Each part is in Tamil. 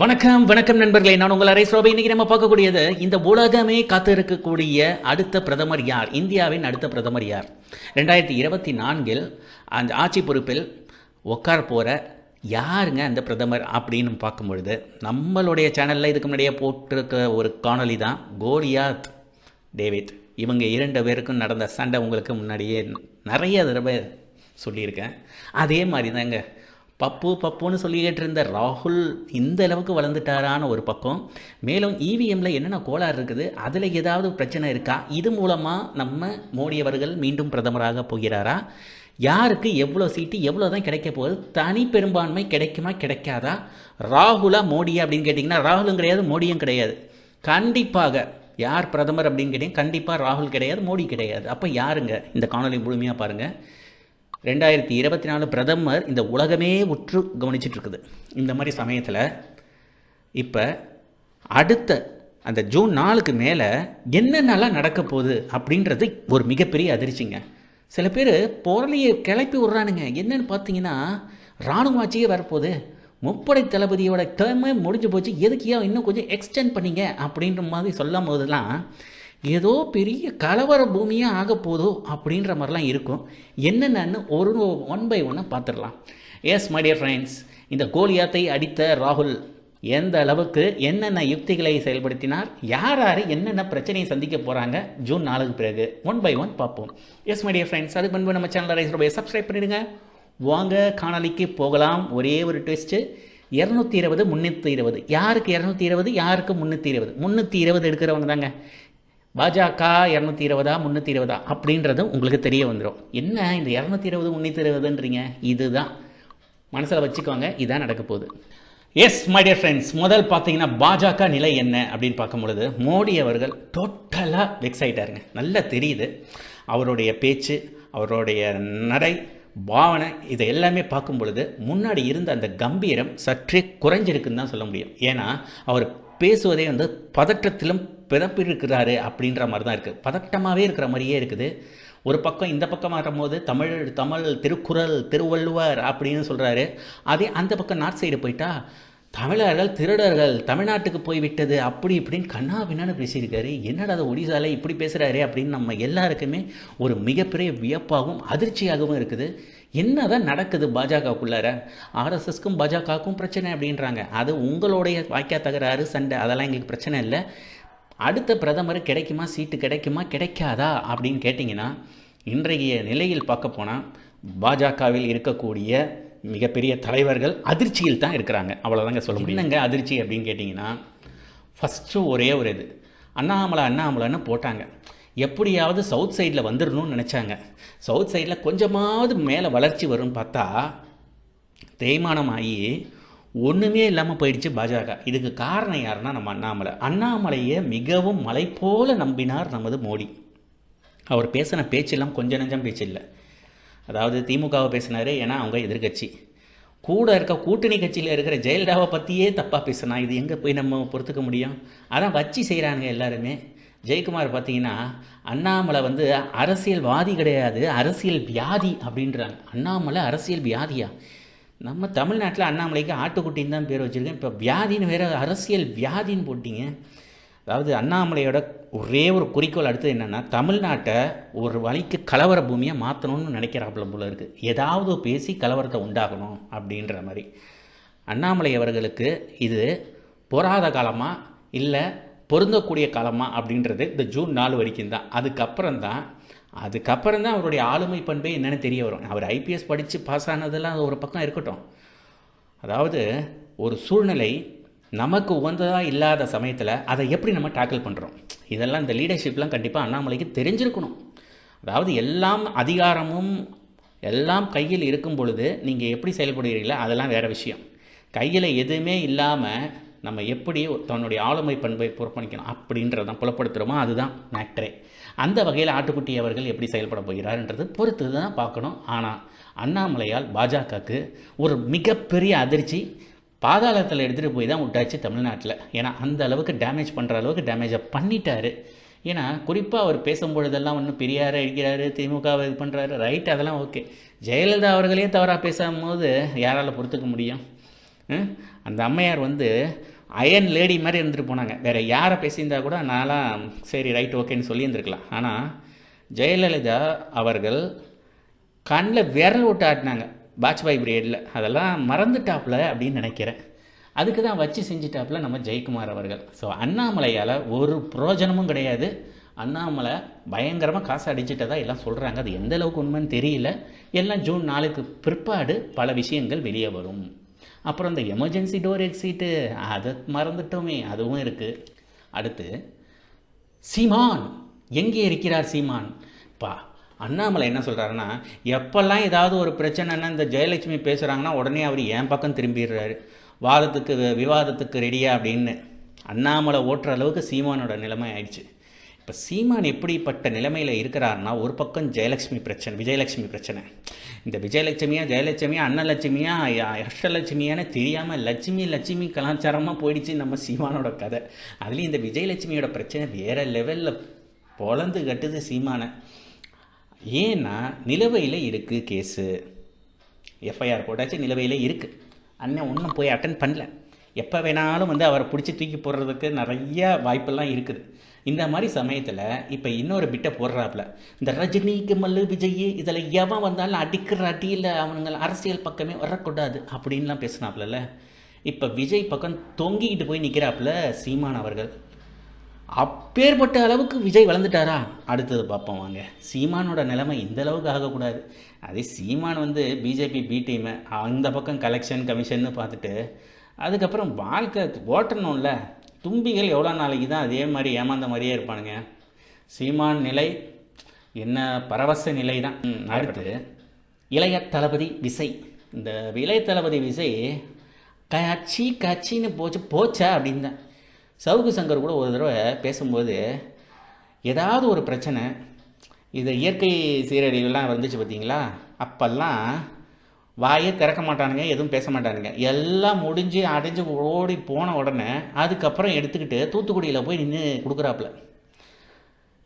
வணக்கம் வணக்கம் நண்பர்களே. நான் உங்கள் அரை சோபை. இன்னைக்கு நம்ம பார்க்கக்கூடியது இந்த உலகமே காத்திருக்கக்கூடிய அடுத்த பிரதமர் யார்? இந்தியாவின் அடுத்த பிரதமர் யார்? ரெண்டாயிரத்தி இருபத்தி நான்கில் அந்த ஆட்சி பொறுப்பில் உட்கார போகிற யாருங்க அந்த பிரதமர் அப்படின்னு பார்க்கும் பொழுது நம்மளுடைய சேனலில் இதுக்கு முன்னாடியே போட்டிருக்க ஒரு காணொளி தான் கோலியாத் டேவிட். இவங்க இரண்டு பேருக்கும் நடந்த சண்டை உங்களுக்கு முன்னாடியே நிறைய தடவை சொல்லியிருக்கேன். அதே மாதிரி தாங்க பப்பு பப்புன்னு சொல்லிக்கிட்டு இருந்த ராகுல் இந்த அளவுக்கு வளர்ந்துட்டாரான ஒரு பக்கம். மேலும் இவிஎம்மில் என்னென்ன கோளாறு இருக்குது? அதில் ஏதாவது பிரச்சனை இருக்கா? இது மூலமாக நம்ம மோடி அவர்கள் மீண்டும் பிரதமராக போகிறாரா? யாருக்கு எவ்வளோ சீட்டு எவ்வளோ தான் கிடைக்க போகுது? தனி பெரும்பான்மை கிடைக்குமா கிடைக்காதா? ராகுலா மோடியா அப்படின்னு கேட்டிங்கன்னா ராகுலும் கிடையாது மோடியும் கிடையாது. கண்டிப்பாக யார் பிரதமர் அப்படின்னு கேட்டிங்க கண்டிப்பாக ராகுல் கிடையாது மோடி கிடையாது. அப்போ யாருங்க? இந்த காணொலி முழுமையாக பாருங்கள் ரெண்டாயிரத்தி இருபத்தி நாலு பிரதமர் இந்த உலகமே உற்று கவனிச்சிட்டு இருக்குது இந்த மாதிரி சமயத்தில் இப்போ அடுத்த அந்த ஜூன் நாலுக்கு மேலே என்னென்னலாம் நடக்க போகுது அப்படின்றது ஒரு மிகப்பெரிய அதிர்ச்சிங்க. சில பேர் பொருளையை கிளப்பி விட்றானுங்க. என்னன்னு பார்த்தீங்கன்னா இராணுவ ஆட்சியே வரப்போகுது. முப்படை தளபதியோட டேர்மே முடிஞ்சு போச்சு. எதுக்கு ஏன் இன்னும் கொஞ்சம் எக்ஸ்டெண்ட் பண்ணீங்க அப்படின்ற மாதிரி சொல்லும் போதெல்லாம் ஏதோ பெரிய கலவர பூமியாக ஆக போதோ அப்படின்ற மாதிரிலாம் இருக்கும். என்னென்னு ஒரு ஒன் பை ஒன்னாக பார்த்துடலாம். எஸ் மைடியர் ஃப்ரெண்ட்ஸ் இந்த கோலியாத்தை அடித்த ராகுல் எந்த அளவுக்கு என்னென்ன யுக்திகளை செயல்படுத்தினார்? யார் யார் என்னென்ன பிரச்சனையை சந்திக்க போகிறாங்க ஜூன் நாலுக்கு பிறகு. ஒன் பை ஒன் பார்ப்போம். எஸ் மைடியர் ஃப்ரெண்ட்ஸ் அதுக்கு முன்பு நம்ம சேனல் ரைஸ் சப்ஸ்கிரைப் பண்ணிடுங்க. வாங்க காணொலிக்கு போகலாம். ஒரே ஒரு ட்விஸ்ட்டு இரநூத்தி இருபது முந்நூற்றி இருபது. யாருக்கு இரநூத்தி இருபது? யாருக்கு முந்நூற்றி இருபது? முந்நூற்றி இருபது எடுக்கிறவங்க தாங்க. பாஜக இரநூத்தி இருபதா முந்நூற்றி இருபதா அப்படின்றதும் உங்களுக்கு தெரிய வந்துடும் என்ன இந்த இரநூத்தி இருபது முந்நூற்றி இருபதுன்றீங்க? இதுதான். மனசில் வச்சுக்கோங்க இதுதான் நடக்க போகுது. எஸ் மை டியர் ஃப்ரெண்ட்ஸ் முதல் பார்த்தீங்கன்னா பாஜக நிலை என்ன அப்படின்னு பார்க்கும் பொழுது மோடி அவர்கள் டோட்டலாக வெக்ஸ் ஆகிட்டாருங்க நல்லா தெரியுது. அவருடைய பேச்சு அவருடைய நடை பாவனை இதை எல்லாமே பார்க்கும் பொழுது முன்னாடி இருந்த அந்த கம்பீரம் சற்றே குறைஞ்சிருக்குன்னு தான் சொல்ல முடியும். ஏன்னா அவர் பேசுவதே வந்து பதற்றத்திலும் பிறப்பிருக்கிறாரு அப்படின்ற மாதிரி தான் இருக்குது பதட்டமாகவே இருக்கிற மாதிரியே இருக்குது. ஒரு பக்கம் இந்த பக்கம் வரும்போது தமிழ் தமிழ் திருக்குறள் திருவள்ளுவர் அப்படின்னு சொல்கிறாரு அதே அந்த பக்கம் நார்த் சைடு போயிட்டா தமிழர்கள் திருடர்கள் தமிழ்நாட்டுக்கு போய்விட்டது அப்படி இப்படின்னு கண்ணா பின்னான்னு பேசியிருக்காரு. என்னடா அது ஒடிசால இப்படி பேசுகிறாரு அப்படின்னு நம்ம எல்லாருக்குமே ஒரு மிகப்பெரிய வியப்பாகவும் அதிர்ச்சியாகவும் இருக்குது. என்ன தான் நடக்குது பாஜகவுக்குள்ளார? ஆர்எஸ்எஸ்க்கும் பாஜகவுக்கும் பிரச்சனை அப்படின்றாங்க. அது உங்களுடைய வாக்கியா தகராறு சண்டை அதெல்லாம் எங்களுக்கு பிரச்சனை இல்லை. அடுத்த பிரதமர் கிடைக்குமா சீட்டு கிடைக்குமா கிடைக்காதா அப்படின்னு கேட்டிங்கன்னா இன்றைய நிலையில் பார்க்க போனால் பாஜகவில் இருக்கக்கூடிய மிகப்பெரிய தலைவர்கள் அதிர்ச்சியில் தான் இருக்கிறாங்க. அவ்வளோதாங்க சொல்ல முடியும். என்னங்க அதிர்ச்சி அப்படின்னு கேட்டிங்கன்னா ஃபஸ்ட்டு ஒரே ஒரு இது. அண்ணாமலை அண்ணாமலைன்னு போட்டாங்க. எப்படியாவது சவுத் சைடில் வந்துடணும்னு நினச்சாங்க. சவுத் சைடில் கொஞ்சமாவது மேலே வளர்ச்சி வரும்னு பார்த்தா தேய்மானம் ஆகி ஒன்றுமே இல்லாமல் போயிடுச்சு பாஜக. இதுக்கு காரணம் யாருன்னா நம்ம அண்ணாமலை. அண்ணாமலையை மிகவும் மலை போல நம்பினார் நமது மோடி. அவர் பேசின பேச்செல்லாம் கொஞ்சம் நஞ்சம் பேச்சு இல்லை. அதாவது திமுகவை பேசினார் ஏன்னா அவங்க எதிர்கட்சி கூட இருக்க கூட்டணி கட்சியில் இருக்கிற ஜெயலலிதாவை பற்றியே தப்பாக பேசினா இது எங்கே போய் நம்ம பொறுத்துக்க முடியும்? அதான் வச்சு செய்கிறாங்க எல்லாருமே. ஜெயக்குமார் பார்த்தீங்கன்னா அண்ணாமலை வந்து அரசியல்வாதி கிடையாது அரசியல் வியாதி அப்படின்றாங்க. அண்ணாமலை அரசியல் வியாதியா? நம்ம தமிழ்நாட்டில் அண்ணாமலைக்கு ஆட்டுக்குட்டின்னு தான் பேர் வச்சுருக்கேன். இப்போ வியாதின்னு வேறு அரசியல் வியாதின்னு போட்டிங்க. அதாவது அண்ணாமலையோட ஒரே ஒரு குறிக்கோள் அடுத்தது என்னென்னா தமிழ்நாட்டை ஒரு வழிக்கு கலவர பூமியை மாற்றணும்னு நினைக்கிறாப்புல போல இருக்குது ஏதாவது பேசி கலவரத்தை உண்டாகணும் அப்படின்ற மாதிரி. அண்ணாமலை அவர்களுக்கு இது பொறாத காலமாக இல்லை பொருந்தக்கூடிய காலமாக அப்படின்றது இந்த ஜூன் நாலு வரைக்கும் தான். அதுக்கப்புறம் தான் அதுக்கப்புறம் தான் அவருடைய ஆளுமை பண்பே என்னென்னு தெரிய வரும். அவர் ஐபிஎஸ் படித்து பாஸ் ஆனதெல்லாம் அது ஒரு பக்கம் இருக்கட்டும். அதாவது ஒரு சூழ்நிலை நமக்கு உகந்ததாக இல்லாத சமயத்தில் அதை எப்படி நம்ம டேக்கிள் பண்ணுறோம் இதெல்லாம் இந்த லீடர்ஷிப்லாம் கண்டிப்பாக அண்ணாமலைக்கு தெரிஞ்சிருக்கணும். அதாவது எல்லாம் அதிகாரமும் எல்லாம் கையில் இருக்கும் பொழுது நீங்கள் எப்படி செயல்படுகிறீங்களோ அதெல்லாம் வேறு விஷயம். கையில் எதுவுமே இல்லாமல் நம்ம எப்படி தன்னுடைய ஆளுமை பண்பை புறப்பணிக்கணும் அப்படின்றதான் புலப்படுத்துகிறோமோ அதுதான் மேக்டரே அந்த வகையில் ஆட்டுக்குட்டி அவர்கள் எப்படி செயல்பட போகிறார்ன்றது பொறுத்து தான் பார்க்கணும். ஆனால் அண்ணாமலையால் பாஜகவுக்கு ஒரு மிகப்பெரிய அதிர்ச்சி பாதாளத்தில் எடுத்துகிட்டு போய் தான் விட்டாச்சு தமிழ்நாட்டில். ஏன்னா அந்த அளவுக்கு டேமேஜ் பண்ணுற அளவுக்கு டேமேஜை பண்ணிட்டாரு. ஏன்னா குறிப்பாக அவர் பேசும்பொழுதெல்லாம் ஒன்றும் பெரியாரை இருக்கிறாரு திமுகவை இது பண்ணுறாரு ரைட் அதெல்லாம் ஓகே ஜெயலலிதா அவர்களே தவறாக பேசும்போது யாரால் பொறுத்துக்க முடியும்? அந்த அம்மையார் வந்து அயன் லேடி மாதிரி இருந்துட்டு போனாங்க. வேறு யாரை பேசியிருந்தா கூட நான்லாம் சரி ரைட் ஓகேன்னு சொல்லியிருந்துருக்கலாம் ஆனால் ஜெயலலிதா அவர்கள் கண்ணில் விரல் விட்டு ஆட்டினாங்க. வாஜ்பாய் பீரியடில் அதெல்லாம் மறந்துட்டாப்புல அப்படின்னு நினைக்கிறேன். அதுக்கு தான் வச்சு செஞ்சுட்டாப்புல நம்ம ஜெயக்குமார் அவர்கள். ஸோ அண்ணாமலையால் ஒரு பிரயோஜனமும் கிடையாது. அண்ணாமலை பயங்கரமாக காசு அடிச்சிட்டதா எல்லாம் சொல்கிறாங்க அது எந்த அளவுக்கு உண்மைன்னு தெரியல. எல்லாம் ஜூன் நாலுக்கு பிற்பாடு பல விஷயங்கள் வெளியே வரும். அப்புறம் இந்த எமர்ஜென்சி டோர் எக்ஸிட்டு அதை மறந்துட்டோமே அதுவும் இருக்குது அடுத்து சீமான். எங்கே இருக்கிறார் சீமான்? பா அண்ணாமலை என்ன சொல்கிறாருன்னா எப்பெல்லாம் ஏதாவது ஒரு பிரச்சனைன்னா இந்த ஜெயலட்சுமி பேசுகிறாங்கன்னா உடனே அவர் என் பக்கம் திரும்பிடுறாரு. வாதத்துக்கு விவாதத்துக்கு ரெடியா அப்படின்னு. அண்ணாமலை ஓட்டுற அளவுக்கு சீமானோட நிலைமை ஆயிடுச்சு. இப்போ சீமான் எப்படிப்பட்ட நிலைமையில் இருக்கிறாருன்னா ஒரு பக்கம் ஜெயலட்சுமி பிரச்சனை விஜயலட்சுமி பிரச்சனை. இந்த விஜயலட்சுமியா ஜெயலட்சுமியா அன்னலட்சுமியா அஷ்டலட்சுமியான்னு தெரியாமல் லட்சுமி லட்சுமி கலாச்சாரமாக போயிடுச்சு நம்ம சீமானோட கதை. அதுலேயும் இந்த விஜயலட்சுமியோட பிரச்சனை வேறு லெவலில் பொழந்து கட்டுது சீமானை. ஏன்னா நிலுவையில் இருக்குது கேஸு. எஃப்ஐஆர் போட்டாச்சு நிலுவையில் இருக்குது அண்ணன் ஒன்றும் போய் அட்டன் பண்ணல. எப்போ வேணாலும் வந்து அவரை பிடிச்சி தூக்கி போடுறதுக்கு நிறைய வாய்ப்பெல்லாம் இருக்குது. இந்த மாதிரி சமயத்தில் இப்போ இன்னொரு பிட்டை போடுறாப்புல. இந்த ரஜினி கமல் விஜய் இதில் எவன் வந்தாலும் அடிக்கிற அடியில் அவனுங்க அரசியல் பக்கமே வரக்கூடாது அப்படின்லாம் பேசினாப்புல இப்போ விஜய் பக்கம் தொங்கிக்கிட்டு போய் நிற்கிறாப்புல சீமான் அவர்கள். அப்பேற்பட்ட அளவுக்கு விஜய் வளர்ந்துட்டாரா? அடுத்தது பார்ப்போம் வாங்க. சீமானோட நிலைமை இந்த அளவுக்கு ஆகக்கூடாது. அதே சீமான் வந்து பிஜேபி பி டீமு அந்த பக்கம் கலெக்ஷன் கமிஷன்னு பார்த்துட்டு அதுக்கப்புறம் வாழ்க்கை ஓட்டணும்ல. தும்பிகள் எவ்வளோ நாளைக்கு தான் அதே மாதிரி ஏமாந்த மாதிரியே இருப்பானுங்க. சீமான் நிலை என்ன பரவச நிலை தான். அடுத்து இளைய தளபதி விசை. இந்த இளைய தளபதி விசை கச்சி கச்சின்னு போச்சு போச்சா அப்படின்னு தான். சவுக்கு சங்கர் கூட ஒரு தடவை பேசும்போது ஏதாவது ஒரு பிரச்சனை இது இயற்கை சீரழிவுலாம் வந்துச்சு பார்த்தீங்களா? அப்போல்லாம் வாயே திறக்க மாட்டானுங்க எதுவும் பேச மாட்டானுங்க. எல்லாம் முடிஞ்சு அடைஞ்சு ஓடி போன உடனே அதுக்கப்புறம் எடுத்துக்கிட்டு தூத்துக்குடியில் போய் நின்று கொடுக்குறாப்புல.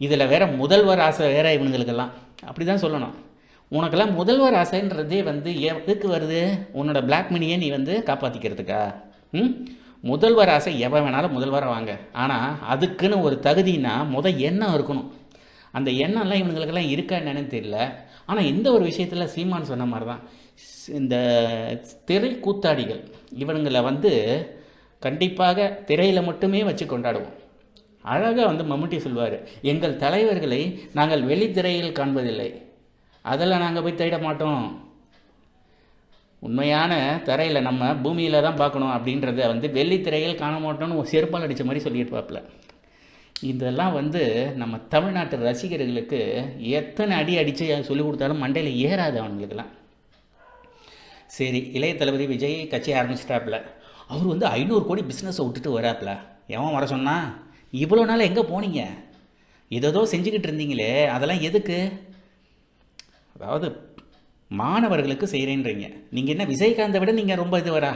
இதில் வேற முதல்வர் ஆசை வேற இவனுங்களுக்கெல்லாம். அப்படி தான் சொல்லணும். உனக்கெல்லாம் முதல்வர் ஆசைன்றதே வந்து எதுக்கு வருது? உன்னோட பிளாக் மணியை நீ வந்து காப்பாற்றிக்கிறதுக்கா ம்? முதல்வர் ஆசை எவன் வேணாலும் முதல்வராக வாங்க. ஆனால் அதுக்குன்னு ஒரு தகுதினா முத எண்ணம் இருக்கணும். அந்த எண்ணம்லாம் இவனுங்களுக்கெல்லாம் இருக்கா என்னன்னு தெரியல. ஆனால் இந்த ஒரு விஷயத்தில் சீமான் சொன்ன மாதிரி தான் இந்த திரை கூத்தாடிகள் இவனுங்களை வந்து கண்டிப்பாக திரையில் மட்டுமே வச்சு கொண்டாடுவோம். அழகாக வந்து மம்முட்டி சொல்வார் எங்கள் தலைவர்களை நாங்கள் வெளித்திரையில் காண்பதில்லை. அதில் நாங்கள் போய் தேட மாட்டோம். உண்மையான தரையில் நம்ம பூமியில் தான் பார்க்கணும் அப்படின்றத வந்து வெள்ளித்திரையில் காண மாட்டோம்னு ஒரு செருப்பால் அடித்த மாதிரி சொல்லியிருப்பாப்புல. இதெல்லாம் வந்து நம்ம தமிழ்நாட்டு ரசிகர்களுக்கு எத்தனை அடி அடித்து சொல்லி கொடுத்தாலும் மண்டையில் ஏறாது அவங்களுக்கெல்லாம் சரி இளைய தளபதி விஜய் கட்சி ஆரம்பிச்சிட்டாப்புல. அவர் வந்து ஐநூறு கோடி பிஸ்னஸை விட்டுட்டு வராப்புல. எவன் வர சொன்னா? இவ்வளோ நாள் எங்கே போனீங்க? ஏதோ செஞ்சுக்கிட்டு இருந்தீங்களே அதெல்லாம் எதுக்கு? அதாவது மாணவர்களுக்கு செய்கிறேன்றீங்க நீங்கள் என்ன விஜயகாந்தை விட நீங்கள் ரொம்ப இது வரா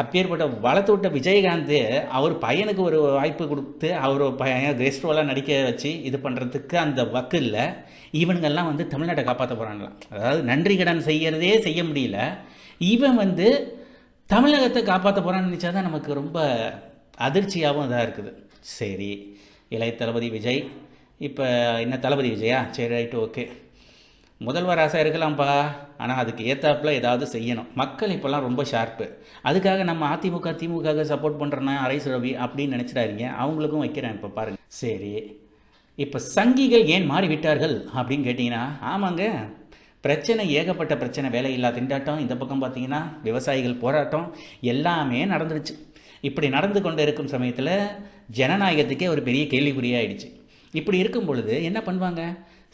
அப்பேற்பட்ட வளர்த்து விட்ட விஜயகாந்த் அவர் பையனுக்கு ஒரு வாய்ப்பு கொடுத்து அவர் பையன் கெஸ்ட்ரோலாக நடிக்க வச்சு இது பண்ணுறதுக்கு அந்த வக்கு இல்லை. இவனுங்கெல்லாம் வந்து தமிழ்நாட்டை காப்பாற்ற போகிறாங்களாம் அதாவது நன்றி கடன் செய்யறதே செய்ய முடியல. இவன் வந்து தமிழகத்தை காப்பாற்ற போகிறான்னு நினச்சா தான் நமக்கு ரொம்ப அதிர்ச்சியாகவும் இதாக இருக்குது. சரி இளைய தளபதி விஜய். இப்போ என்ன தளபதி விஜயா? சரி ரைட்டு ஓகே முதல்வர் ஆசை இருக்கலாம்ப்பா ஆனால் அதுக்கு ஏத்தாப்பில் ஏதாவது செய்யணும். மக்கள் இப்போல்லாம் ரொம்ப ஷார்ப்பு அதுக்காக நம்ம அதிமுக திமுக சப்போர்ட் பண்ணுறேன்னா அரை ரவி அப்படின்னு நினச்சிடாதீங்க. அவங்களுக்கும் வைக்கிறேன் இப்போ பாருங்க. சரி. இப்போ சங்கிகள் ஏன் மாறிவிட்டார்கள் அப்படின்னு கேட்டிங்கன்னா ஆமாங்க. பிரச்சனை ஏகப்பட்ட பிரச்சனை வேலையில்லா திண்டாட்டம் இந்த பக்கம் பார்த்தீங்கன்னா விவசாயிகள் போராட்டம் எல்லாமே நடந்துருச்சு இப்படி நடந்து கொண்டு இருக்கும் சமயத்தில் ஜனநாயகத்துக்கே ஒரு பெரிய கேள்விக்குறியாகிடுச்சு இப்படி இருக்கும் பொழுது என்ன பண்ணுவாங்க?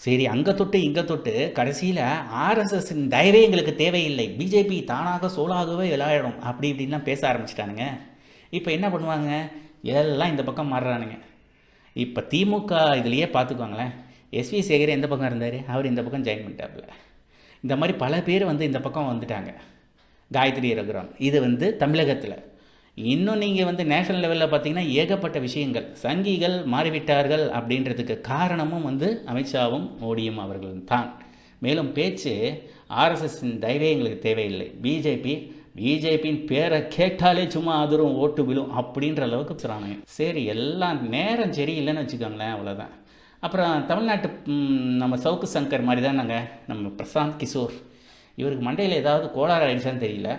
சரி அங்கே தொட்டு இங்கே தொட்டு கடைசியில் ஆர்எஸ்எஸ்ஸின் தயவே எங்களுக்கு தேவையில்லை. பிஜேபி தானாக சோலாகவே விளையாடும். அப்படி இப்படின்லாம் பேச ஆரம்பிச்சிட்டானுங்க. இப்போ என்ன பண்ணுவாங்க? எல்லாம் இந்த பக்கம் மாறுறானுங்க. இப்போ திமுக இதுலேயே பார்த்துக்குவாங்களேன் எஸ்வி சேகர் எந்த பக்கம் இருந்தார்? அவர் இந்த பக்கம் ஜாயின் பண்ணிட்டாப்புல. இந்த மாதிரி பல பேர் வந்து இந்த பக்கம் வந்துட்டாங்க. காயத்ரி ரகுராம். இது வந்து தமிழகத்தில். இன்னும் நீங்கள் வந்து நேஷனல் லெவலில் பார்த்தீங்கன்னா ஏகப்பட்ட விஷயங்கள். சங்கிகள் மாறிவிட்டார்கள் அப்படின்றதுக்கு காரணமும் வந்து அமித்ஷாவும் மோடியும் அவர்களும் தான். மேலும் பேச்சு ஆர்எஸ்எஸ்ஸின் தயவே எங்களுக்கு தேவையில்லை. பிஜேபி பிஜேபியின் பேரை கேட்டாலே சும்மா அதுரும் ஓட்டு விழும் அப்படின்ற அளவுக்கு சொல்கிறாங்க சரி எல்லாம் நேரம் சரி இல்லைன்னு வச்சுக்கோங்களேன் அவ்வளோதான் அப்புறம் தமிழ்நாட்டு நம்ம சவுக்கு சங்கர் மாதிரி தான் நாங்கள் நம்ம பிரசாந்த் கிஷோர். இவருக்கு மண்டையில் ஏதாவது கோளாறு ஆயிடுச்சான்னு தெரியல.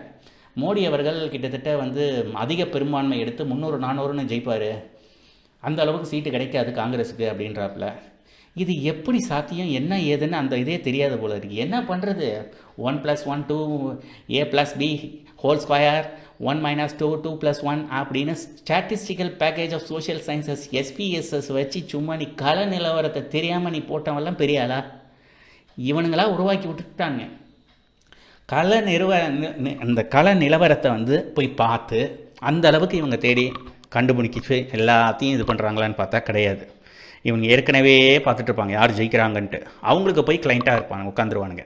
மோடி அவர்கள் கிட்டத்தட்ட வந்து அதிக பெரும்பான்மை எடுத்து முந்நூறு நானூறுன்னு ஜெயிப்பார். அந்த அளவுக்கு சீட்டு கிடைக்காது காங்கிரஸுக்கு அப்படின்றாப்புல இது எப்படி சாத்தியம்? என்ன ஏதுன்னு அந்த இதே தெரியாத போல இருக்குது என்ன பண்ணுறது one plus one two A plus B whole square one minus two two plus one அப்படின்னு statistical package of social sciences SPSS வச்சு சும்மா நீ கல நிலவரத்தை தெரியாமல் நீ போட்டவெல்லாம் பெரிய ஆளா? இவனுங்களா உருவாக்கி விட்டுட்டாங்க கள நிறுவ இந்த கலை அந்த கள நிலவரத்தை வந்து போய் பார்த்து அந்த அளவுக்கு இவங்க தேடி கண்டுபிடிக்கிச்சு. எல்லாத்தையும் இது பண்ணுறாங்களான்னு பார்த்தா கிடையாது. இவங்க ஏற்கனவே பார்த்துட்டு இருப்பாங்க யார் ஜெயிக்கிறாங்கன்ட்டு. அவங்களுக்கு போய் கிளைண்ட்டாக இருப்பாங்க உட்காந்துருவானுங்க.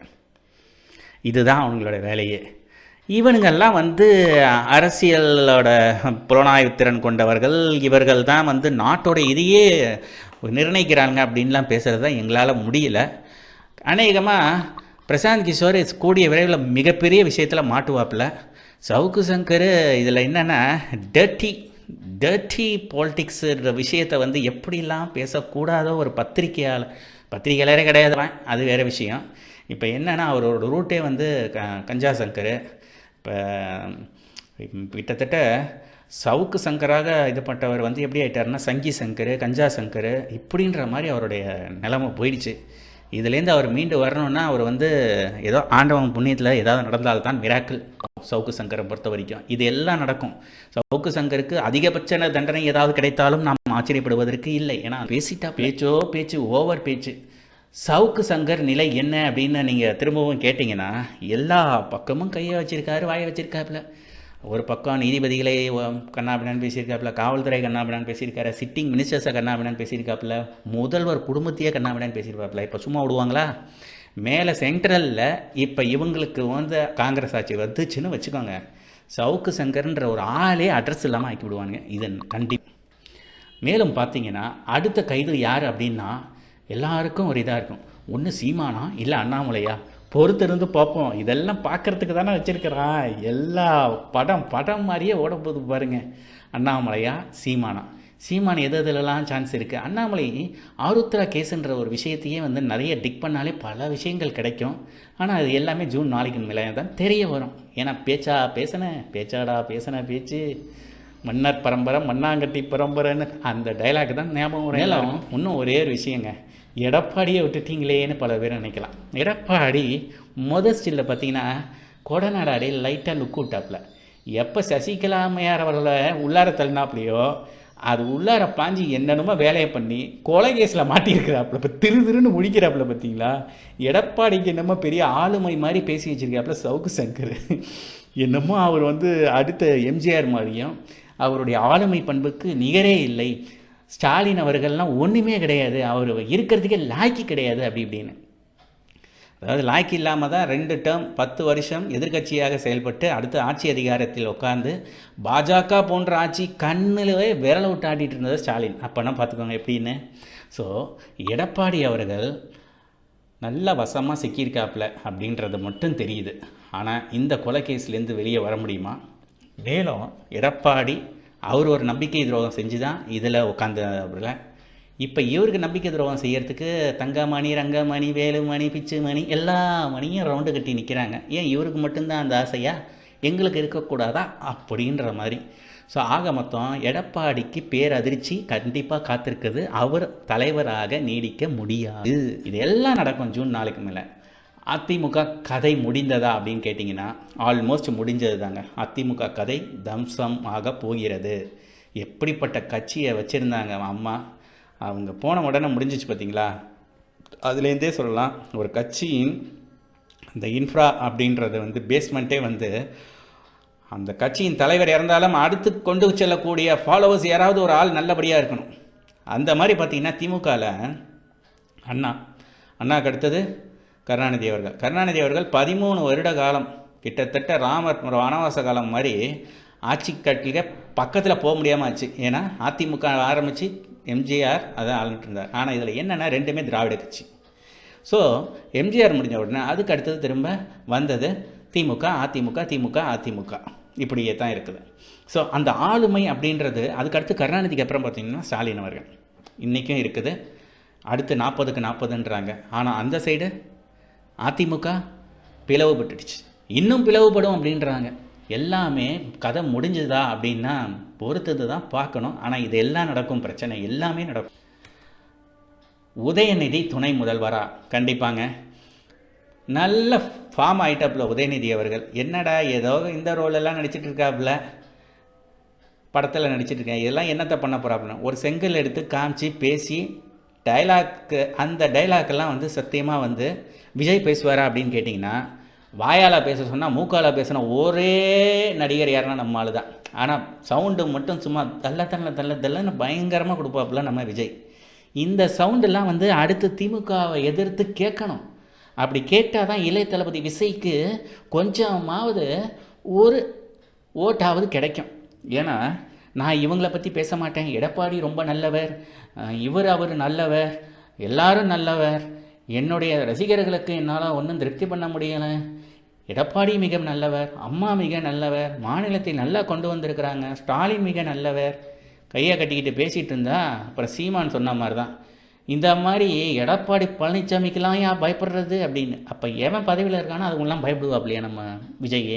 இதுதான் அவங்களோட வேலையே. இவனுங்கெல்லாம் வந்து அரசியலோட புலனாய்வு திறன் கொண்டவர்கள் இவர்கள் தான் வந்து நாட்டோட இதையே நிர்ணயிக்கிறாங்க அப்படின்லாம் பேசுகிறது தான் எங்களால் முடியல. அநேகமாக பிரசாந்த் கிஷோர் கூடிய விரைவில் மிகப்பெரிய விஷயத்தில் மாட்டுவாப்பில். சவுக்கு சங்கர் இதில் என்னென்னா டர்ட்டி டர்ட்டி பாலிட்டிக்ஸுன்ற விஷயத்தை வந்து எப்படிலாம் பேசக்கூடாதோ ஒரு பத்திரிகையால் பத்திரிக்கையாளரே கிடையாது அது வேறு விஷயம். இப்போ என்னென்னா அவரோட ரூட்டே வந்து க கஞ்சா சங்கர். இப்போ கிட்டத்தட்ட சவுக்கு சங்கராக இது பட்டவர் வந்து எப்படி ஆயிட்டாருன்னா சங்கி சங்கர் கஞ்சா சங்கர் இப்படின்ற மாதிரி அவருடைய நிலைமை போயிடுச்சு. இதுலேருந்து அவர் மீண்டு வரணும்னா அவர் வந்து ஏதோ ஆண்டவன் புண்ணியத்தில் ஏதாவது நடந்தால்தான் மிராக்கிள் சவுக்கு சங்கரை பொறுத்த வரைக்கும். இது எல்லாம் நடக்கும். சவுக்கு சங்கருக்கு அதிகபட்ச தண்டனை ஏதாவது கிடைத்தாலும் நாம் ஆச்சரியப்படுவதற்கு இல்லை. ஏன்னா பேசிட்டா பேச்சோ பேச்சு ஓவர் பேச்சு. சவுக்கு சங்கர் நிலை என்ன அப்படின்னு நீங்கள் திரும்பவும் கேட்டிங்கன்னா எல்லா பக்கமும் கையை வச்சுருக்காரு வாயை வச்சுருக்காப்புல. ஒரு பக்கம் நீதிபதிகளை ஒ- பேசியிருக்காப்புல காவல்துறை கண்ணாபின்னான்னு பேசியிருக்காரு சிட்டிங் மினிஸ்டர்ஸை கண்ணாபின்னான்னு பேசியிருக்காப்புல முதல்வர் குடும்பத்தையே கண்ணாபின்னான்னு பேசியிருக்காப்புல இப்போ சும்மா விடுவாங்களா? மேலே சென்ட்ரலில் இப்போ இவங்களுக்கு வந்து காங்கிரஸ் ஆட்சி வந்துச்சுன்னு வச்சுக்கோங்க. சவுக்கு சங்கர்ன்ற ஒரு ஆளே அட்ரஸ் இல்லாமல் ஆக்கி விடுவானுங்க. இதன் கண்டிப்பாக மேலும் பார்த்தீங்கன்னா அடுத்த கைது யார் அப்படின்னா எல்லாருக்கும் ஒரு இதாக இருக்கும். ஒன்று சீமானா இல்லை அண்ணாமலையா? பொறுத்திருந்து பார்ப்போம். இதெல்லாம் பார்க்கறதுக்கு தானே வச்சிருக்கிறான் எல்லா படம் படம் மாதிரியே ஓட போகுது பாருங்க. அண்ணாமலையா சீமானா? சீமான் எது எதுலலாம் சான்ஸ் இருக்குது அண்ணாமலை ஆருத்ரா கேஸுன்ற ஒரு விஷயத்தையே வந்து நிறைய டிக் பண்ணாலே பல விஷயங்கள் கிடைக்கும். ஆனால் அது எல்லாமே ஜூன் நாளைக்கு மேலே தான் தெரிய வரும். ஏன்னா பேச்சா பேசினேன் பேச்சாடா பேசின பேச்சு மன்னர் பரம்பரை மண்ணாங்கட்டி பரம்பரைன்னு அந்த டைலாக் தான் ஞாபகம் மேலும் இன்னும் ஒரே ஒரு விஷயங்க. எடப்பாடியை விட்டுட்டீங்களேன்னு பல பேர் நினைக்கலாம். எடப்பாடி மொதல் ஸ்டில்ல பார்த்தீங்கன்னா கொடநாடாடி லைட்டாக லுக் விட்டாப்புல. எப்போ சசிகலா அம்மையார் அவர்களை உள்ளார தள்ளினாப்லையோ அது உள்ளார பாஞ்சு என்னென்னமோ வேலையை பண்ணி கொலை கேஸில் மாட்டியிருக்கிறாப்புல. இப்போ திரு திருன்னு முடிக்கிறாப்புல பார்த்தீங்களா? எடப்பாடிக்கு என்னமோ பெரிய ஆளுமை மாதிரி பேசி வச்சுருக்காப்புல சவுக்கு சங்கர். என்னமோ அவர் வந்து அடுத்த எம்ஜிஆர் மாதிரியும் அவருடைய ஆளுமை பண்புக்கு நிகரே இல்லை. ஸ்டாலின் அவர்கள்லாம் ஒன்றுமே கிடையாது. அவர் இருக்கிறதுக்கே லாய்க்கு கிடையாது அப்படி இப்படின்னு. அதாவது லாய்க்கு இல்லாமல் தான் ரெண்டு டேர்ம் பத்து வருஷம் எதிர்க்கட்சியாக செயல்பட்டு அடுத்த ஆட்சி அதிகாரத்தில் உட்கார்ந்து பாஜக போன்ற ஆட்சி கண்ணிலே விரல விட்டு ஆட்டிட்டு இருந்தது ஸ்டாலின். அப்போனா பார்த்துக்கோங்க எப்படின்னு. ஸோ எடப்பாடி அவர்கள் நல்ல வசமாக சிக்கியிருக்காப்புல அப்படின்றது மட்டும் தெரியுது. ஆனால் இந்த கொலை கேஸ்லேருந்து வெளியே வர முடியுமா? மேலும் எடப்பாடி அவர் ஒரு நம்பிக்கை துரோகம் செஞ்சு தான் இதில் உட்காந்து இப்போ இவருக்கு நம்பிக்கை துரோகம் செய்கிறதுக்கு தங்கமணி ரங்கமணி வேலுமணி பிச்சுமணி எல்லா மணியும் ரவுண்டு கட்டி நிற்கிறாங்க ஏன் இவருக்கு மட்டும்தான் அந்த ஆசையா? எங்களுக்கு இருக்கக்கூடாதா? அப்படின்ற மாதிரி. ஸோ ஆக மொத்தம் எடப்பாடிக்கு பேரதிர்ச்சி கண்டிப்பாக காத்திருக்குது. அவர் தலைவராக நீடிக்க முடியாது. இது எல்லாம் நடக்கும் ஜூன் நாளைக்கு மேலே. அதிமுக கதை முடிந்ததா அப்படின்னு கேட்டிங்கன்னா ஆல்மோஸ்ட் முடிஞ்சது தாங்க அதிமுக கதை தம்சம் ஆக போகிறது. எப்படிப்பட்ட கட்சியை வச்சுருந்தாங்க அம்மா? அவங்க போன உடனே முடிஞ்சிச்சு பார்த்தீங்களா? அதுலேருந்தே சொல்லலாம். ஒரு கட்சியின் இந்த இன்ஃப்ரா அப்படின்றது வந்து பேஸ்மெண்ட்டே வந்து அந்த கட்சியின் தலைவர் இறந்தாலும் அடுத்து கொண்டு செல்லக்கூடிய ஃபாலோவர்ஸ் யாராவது ஒரு ஆள் நல்லபடியாக இருக்கணும். அந்த மாதிரி பார்த்தீங்கன்னா திமுகவில் அண்ணா அண்ணாக்கு அடுத்தது கருணாநிதி அவர்கள். கருணாநிதி அவர்கள் பதிமூணு வருட காலம் கிட்டத்தட்ட ராமர் வனவாச காலம் மாதிரி ஆட்சி கட்டில பக்கத்தில் போக முடியாமல் ஆச்சு. ஏன்னா அதிமுக ஆரம்பித்து எம்ஜிஆர் அதை ஆளுநர் இருந்தார். ஆனால் இதில் என்னென்னா ரெண்டுமே திராவிட கட்சி. ஸோ எம்ஜிஆர் முடிஞ்ச உடனே அதுக்கு அடுத்தது திரும்ப வந்தது திமுக அதிமுக திமுக அதிமுக. இப்படியே தான் இருக்குது. ஸோ அந்த ஆளுமை அப்படின்றது அதுக்கடுத்து கருணாநிதிக்கு அப்புறம் பார்த்தீங்கன்னா ஸ்டாலின் அவர்கள். இன்றைக்கும் இருக்குது. அடுத்து நாற்பதுக்கு நாற்பதுன்றாங்க. ஆனால் அந்த சைடு அதிமுக பிளவுபட்டுடுச்சு. இன்னும் பிளவுபடும் அப்படின்றாங்க. எல்லாமே கதை முடிஞ்சுதா அப்படின்னா பொறுத்தது தான் பார்க்கணும். ஆனால் இது எல்லாம் நடக்கும் பிரச்சனை எல்லாமே நடக்கும். உதயநிதி துணை முதல்வரா? கண்டிப்பாங்க. நல்ல ஃபார்ம் ஆயிட்டாப்புல உதயநிதி அவர்கள். என்னடா ஏதோ இந்த ரோலெல்லாம் நடிச்சிட்டு இருக்காப்புல. படத்தில் நடிச்சிட்டு இருக்கேன். இதெல்லாம் என்னத்தை பண்ண போகிறாப்புல ஒரு செங்கல் எடுத்து காமிச்சு பேசி டைலாக்கு அந்த டைலாக்கெல்லாம் வந்து சத்தியமாக வந்து விஜய் பேசுவாரா அப்படின்னு கேட்டிங்கன்னா வாயால் பேச சொன்னால் மூக்கால பேசின ஒரே நடிகர் யாருன்னா நம்ம ஆள் தான். ஆனால் சவுண்டு மட்டும் சும்மா தள்ள தள்ள தள்ள தள்ளன்னு பயங்கரமாக கொடுப்பாப்புல நம்ம விஜய். இந்த சவுண்டெல்லாம் வந்து அடுத்து திமுகவை எதிர்த்து கேட்கணும். அப்படி கேட்டால் தான் இளைய தளபதி விசைக்கு கொஞ்சமாவது ஒரு ஓட்டாவது கிடைக்கும். ஏன்னா நான் இவங்கள பற்றி பேச மாட்டேன். எடப்பாடி ரொம்ப நல்லவர். இவர் அவர் நல்லவர். எல்லாரும் நல்லவர். என்னுடைய ரசிகர்களுக்கு என்னால் ஒன்றும் திருப்தி பண்ண முடியலை. எடப்பாடி மிக நல்லவர் அம்மா மிக நல்லவர் மாநிலத்தை நல்லா கொண்டு வந்திருக்கிறாங்க. ஸ்டாலின் மிக நல்லவர். கையை கட்டிக்கிட்டு பேசிகிட்டு இருந்தா அப்புறம் சீமான் சொன்ன மாதிரி தான் இந்த மாதிரி எடப்பாடி பழனிசாமிக்கெல்லாம் ஏன் பயப்படுறது அப்படின்னு. அப்போ எவன் பதவியில் இருக்கானோ அதுக்கெல்லாம் பயப்படுவாப்லையா நம்ம விஜய்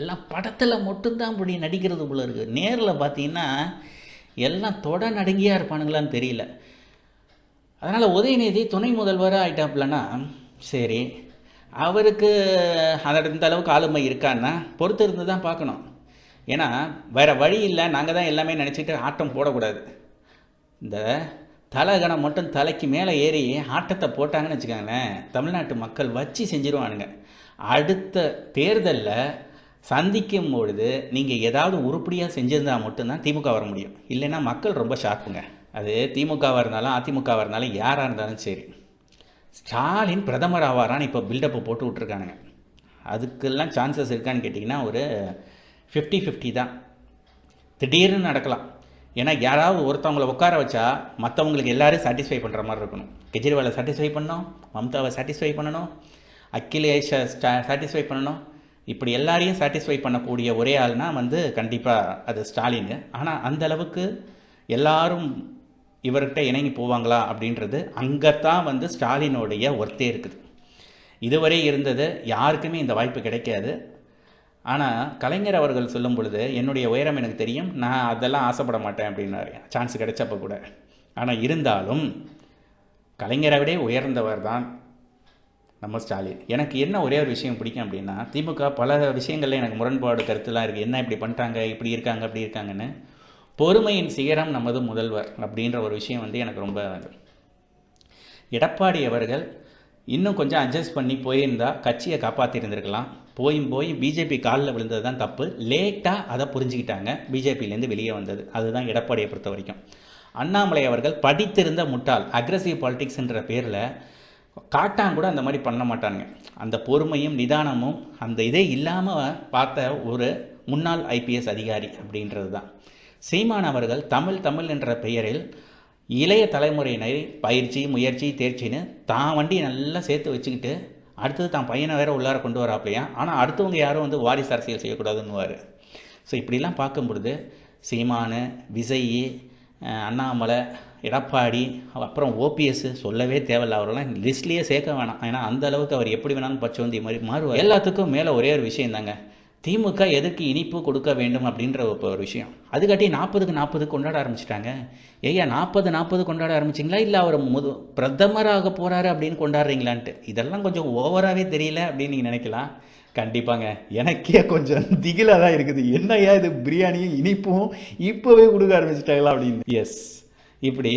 எல்லாம் படத்தில் மட்டும்தான் இப்படி நடிக்கிறது போல இருக்குது நேரில் பார்த்தீங்கன்னா எல்லாம் தொட நடுங்கியாக இருப்பானுங்களான்னு தெரியல. அதனால் உதயநிதி துணை முதல்வராக ஆகிட்டாப்லன்னா சரி அவருக்கு அந்த அளவுக்கு ஆளுமை இருக்கான்னா பொறுத்து இருந்து தான் பார்க்கணும். ஏன்னா வேறு வழி இல்லை நாங்கள் தான் எல்லாமே நினச்சிட்டு ஆட்டம் போடக்கூடாது. இந்த தலகணம் மட்டும் தலைக்கு மேலே ஏறி ஆட்டத்தை போட்டாங்கன்னு வச்சுக்கோங்களேன் தமிழ்நாட்டு மக்கள் வச்சு செஞ்சிருவானுங்க. அடுத்த தேர்தலில் சந்திக்கும் பொழுது நீங்கள் ஏதாவது உருப்படியாக செஞ்சிருந்தா மட்டும்தான் திமுக வர முடியும். இல்லைன்னா மக்கள் ரொம்ப ஷார்ப்புங்க அது திமுகவாக இருந்தாலும் அதிமுகவாக இருந்தாலும் யாராக இருந்தாலும் சரி. ஸ்டாலின் பிரதமர் ஆவாரான்னு இப்போ பில்டப்பை போட்டு விட்ருக்கானுங்க அதுக்கெல்லாம் சான்சஸ் இருக்கான்னு கேட்டிங்கன்னா ஒரு ஃபிஃப்டி ஃபிஃப்டி தான். திடீர்னு நடக்கலாம். ஏன்னா யாராவது ஒருத்தவங்களை உட்கார வச்சா மற்றவங்களுக்கு எல்லோரும் சாட்டிஸ்ஃபை பண்ணுற மாதிரி இருக்கணும். கெஜ்ரிவாலை சாட்டிஸ்ஃபை பண்ணணும் மம்தாவை சாட்டிஸ்ஃபை பண்ணணும் அகிலேஷை சாட்டிஸ்ஃபை பண்ணணும். இப்படி எல்லாரையும் சாட்டிஸ்ஃபை பண்ணக்கூடிய ஒரே ஆள்னா வந்து கண்டிப்பாக அது ஸ்டாலின். ஆனால் அந்த அளவுக்கு எல்லாரும் இவர்கிட்ட இணங்கி போவாங்களா அப்படின்றது அங்கே தான் வந்து ஸ்டாலினுடைய ஒர்த்தே இருக்குது. இதுவரை இருந்தது யாருக்குமே இந்த வாய்ப்பு கிடைக்காது. ஆனால் கலைஞர் அவர்கள் சொல்லும் பொழுது என்னுடைய உயரம் எனக்கு தெரியும் நான் அதெல்லாம் ஆசைப்பட மாட்டேன் அப்படின்னாரு. சான்ஸ் கிடைச்சப்ப கூட. ஆனால் இருந்தாலும் கலைஞரை விட உயர்ந்தவர் தான் நம்ம ஸ்டாலின். எனக்கு என்ன ஒரே ஒரு விஷயம் பிடிக்கும் அப்படின்னா திமுக பல விஷயங்களில் எனக்கு முரண்பாடு கருத்துலாம் இருக்குது என்ன இப்படி பண்ணுறாங்க இப்படி இருக்காங்க அப்படி இருக்காங்கன்னு. பொறுமையின் சிகரம் நமது முதல்வர் அப்படின்ற ஒரு விஷயம் வந்து எனக்கு ரொம்ப எடப்பாடி அவர்கள் இன்னும் கொஞ்சம் அட்ஜஸ்ட் பண்ணி போயிருந்தா கட்சியை காப்பாற்றிருந்திருக்கலாம் போயும் போய் பிஜேபி காலில் விழுந்தது தான் தப்பு. லேட்டாக அதை புரிஞ்சுக்கிட்டாங்க. பிஜேபியிலேருந்து வெளியே வந்தது. அதுதான் எடப்பாடியை பொறுத்த வரைக்கும் அண்ணாமலை அவர்கள் படித்திருந்த முட்டாள் அக்ரஸிவ் பாலிட்டிக்ஸ்ன்ற பேரில் காட்டான் கூட அந்த மாதிரி பண்ண மாட்டாங்க அந்த பொறுமையும் நிதானமும் அந்த இதே இல்லாமல் பார்த்த ஒரு முன்னாள் ஐபிஎஸ் அதிகாரி அப்படின்றது தான் சீமான் அவர்கள் தமிழ் தமிழ் என்ற பெயரில் இளைய தலைமுறையினர் பயிற்சி முயற்சி தேர்ச்சின்னு தான் வண்டி நல்லா சேர்த்து வச்சுக்கிட்டு அடுத்தது தான் பையனை வேற உள்ளார கொண்டு வராப்பலையா ஆனால் அடுத்தவங்க யாரும் வந்து வாரிசு அரசியல் செய்யக்கூடாதுன்னுவார். ஸோ இப்படிலாம் பார்க்கும் பொழுது சீமானு விஜய் அண்ணாமலை எடப்பாடி அப்புறம் ஓபிஎஸ் சொல்லவே தேவையில்ல. அவரெல்லாம் லிஸ்ட்லேயே சேர்க்க வேணாம். ஏன்னா அந்த அளவுக்கு அவர் எப்படி வேணாலும் பச்சை வந்தி மாதிரி மாறுவார். எல்லாத்துக்கும் மேலே ஒரே ஒரு விஷயம் தாங்க திமுக எதற்கு இனிப்பு கொடுக்க வேண்டும் அப்படின்ற ஒரு விஷயம். அதுக்காட்டி நாற்பதுக்கு நாற்பது கொண்டாட ஆரம்பிச்சிட்டாங்க. ஏயா நாற்பது நாற்பது கொண்டாட ஆரம்பிச்சிங்களா? இல்லை அவர் முது பிரதமராக போகிறாரு அப்படின்னு கொண்டாடுறீங்களான்ட்டு. இதெல்லாம் கொஞ்சம் ஓவராகவே தெரியல அப்படின்னு நீங்கள் நினைக்கலாம். கண்டிப்பாங்க. எனக்கே கொஞ்சம் திகிலாக தான் இருக்குது. என்னையா இது பிரியாணியும் இனிப்பும் இப்போவே கொடுக்க ஆரம்பிச்சிட்டாங்களா அப்படின்னு. எஸ் இப்படி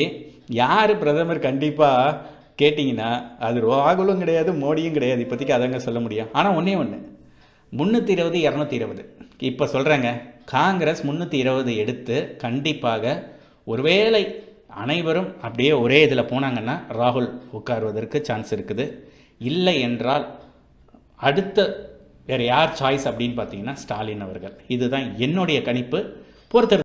யார் பிரதமர் கண்டிப்பாக கேட்டிங்கன்னா அது ராகுலும் கிடையாது மோடியும் கிடையாது. இப்போதைக்கு அதங்க சொல்ல முடியும். ஆனால் ஒன்றே ஒன்று முந்நூற்றி இருபது இரநூத்தி இருபது. இப்போ சொல்கிறேங்க காங்கிரஸ் முந்நூற்றி இருபது எடுத்து கண்டிப்பாக ஒருவேளை அனைவரும் அப்படியே ஒரே இதில் போனாங்கன்னா ராகுல் உட்காருவதற்கு சான்ஸ் இருக்குது. இல்லை என்றால் அடுத்த வேறு யார் சாய்ஸ் அப்படின்னு பார்த்தீங்கன்னா ஸ்டாலின் அவர்கள். இதுதான் என்னுடைய கணிப்பு. பொறுத்த